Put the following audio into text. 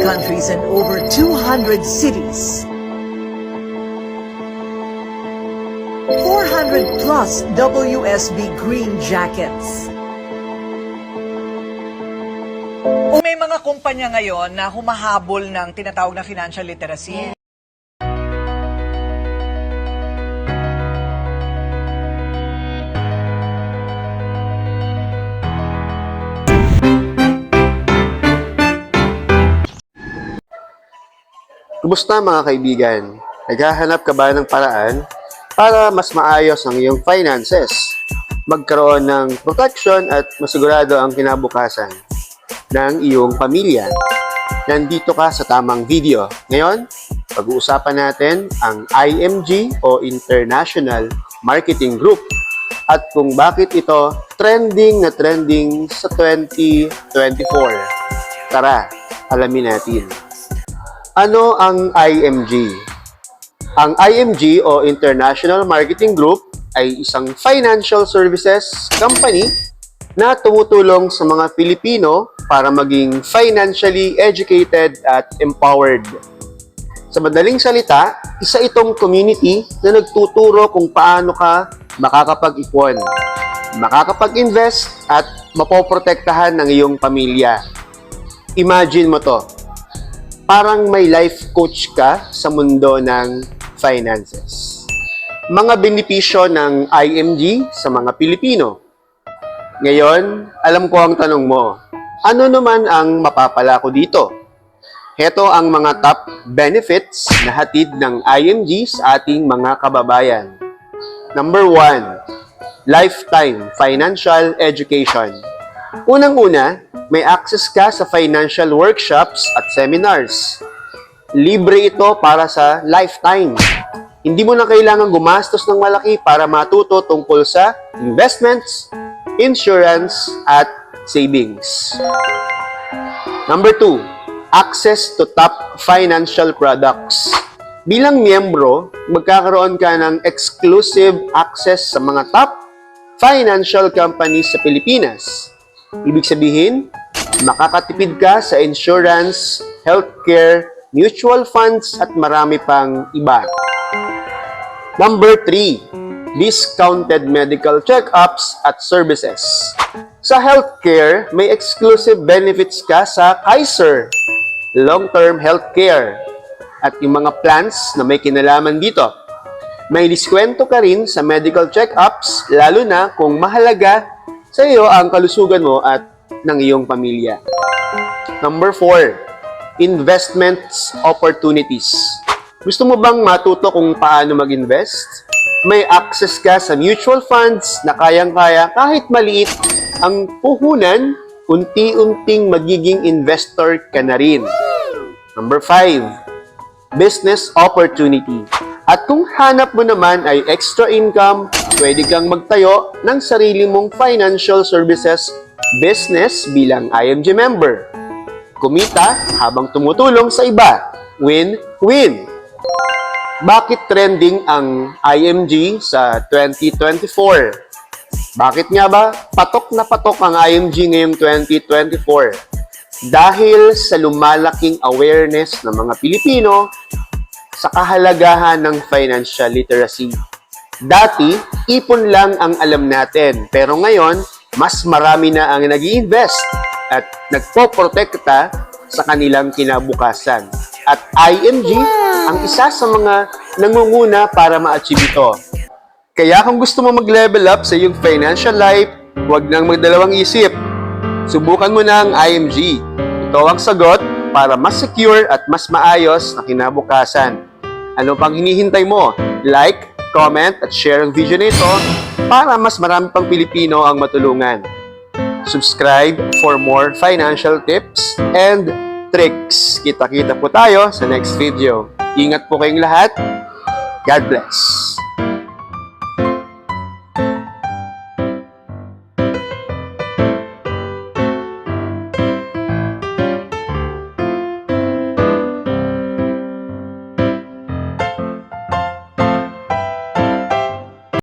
countries and over 200 cities. 400 plus WSB green jackets. May mga kumpanya ngayon na humahabol ng tinatawag na financial literacy. Kumusta mga kaibigan? Naghahanap ka ba ng paraan para mas maayos ang iyong finances? Magkaroon ng protection at masigurado ang kinabukasan ng iyong pamilya. Nandito ka sa tamang video. Ngayon, pag-uusapan natin ang IMG o International Marketing Group at kung bakit ito trending na trending sa 2024. Tara, alamin natin. Ano ang IMG? Ang IMG o International Marketing Group ay isang financial services company na tumutulong sa mga Pilipino para maging financially educated at empowered. Sa madaling salita, isa itong community na nagtuturo kung paano ka makakapag-ipon, makakapag-invest at mapoprotektahan ng iyong pamilya. Imagine mo to, parang may life coach ka sa mundo ng finances. Mga benepisyo ng IMG sa mga Pilipino. Ngayon, alam ko ang tanong mo, ano naman ang mapapala ko dito? Heto ang mga top benefits na hatid ng IMG sa ating mga kababayan. Number one, lifetime financial education. Unang-una, may access ka sa financial workshops at seminars. Libre ito para sa lifetime. Hindi mo na kailangan gumastos ng malaki para matuto tungkol sa investments, insurance, at savings. Number two, access to top financial products. Bilang miyembro, magkakaroon ka ng exclusive access sa mga top financial companies sa Pilipinas. Ibig sabihin, makakatipid ka sa insurance, healthcare, mutual funds at marami pang iba. Number 3, discounted medical checkups at services. Sa healthcare, may exclusive benefits ka sa Kaiser, long-term healthcare, at yung mga plans na may kinalaman dito. May diskwento ka rin sa medical checkups, lalo na kung mahalaga sa iyo ang kalusugan mo at ng iyong pamilya. Number 4, investments opportunities. Gusto mo bang matuto kung paano mag-invest? May access ka sa mutual funds na kayang-kaya kahit maliit ang puhunan, unti-unting magiging investor ka na rin. Number 5, business opportunity. At kung hanap mo naman ay extra income, pwede kang magtayo ng sarili mong financial services business bilang IMG member. Kumita habang tumutulong sa iba. Win-win. Bakit trending ang IMG sa 2024? Bakit nga ba patok na patok ang IMG ngayong 2024? Dahil sa lumalaking awareness ng mga Pilipino sa kahalagahan ng financial literacy. Dati, ipon lang ang alam natin, pero ngayon, mas marami na ang nag invest at nagpoprotekta sa kanilang kinabukasan. At IMG ang isa sa mga nangunguna para ma-achieve ito. Kaya kung gusto mo mag-level up sa iyong financial life, huwag nang magdalawang isip. Subukan mo na ang IMG. Ito ang sagot para mas secure at mas maayos na kinabukasan. Ano pang hinihintay mo? Like, comment, at share ang video nito para mas marami pang Pilipino ang matulungan. Subscribe for more financial tips and tricks. Kita-kita po tayo sa next video. Ingat po kayong lahat. God bless.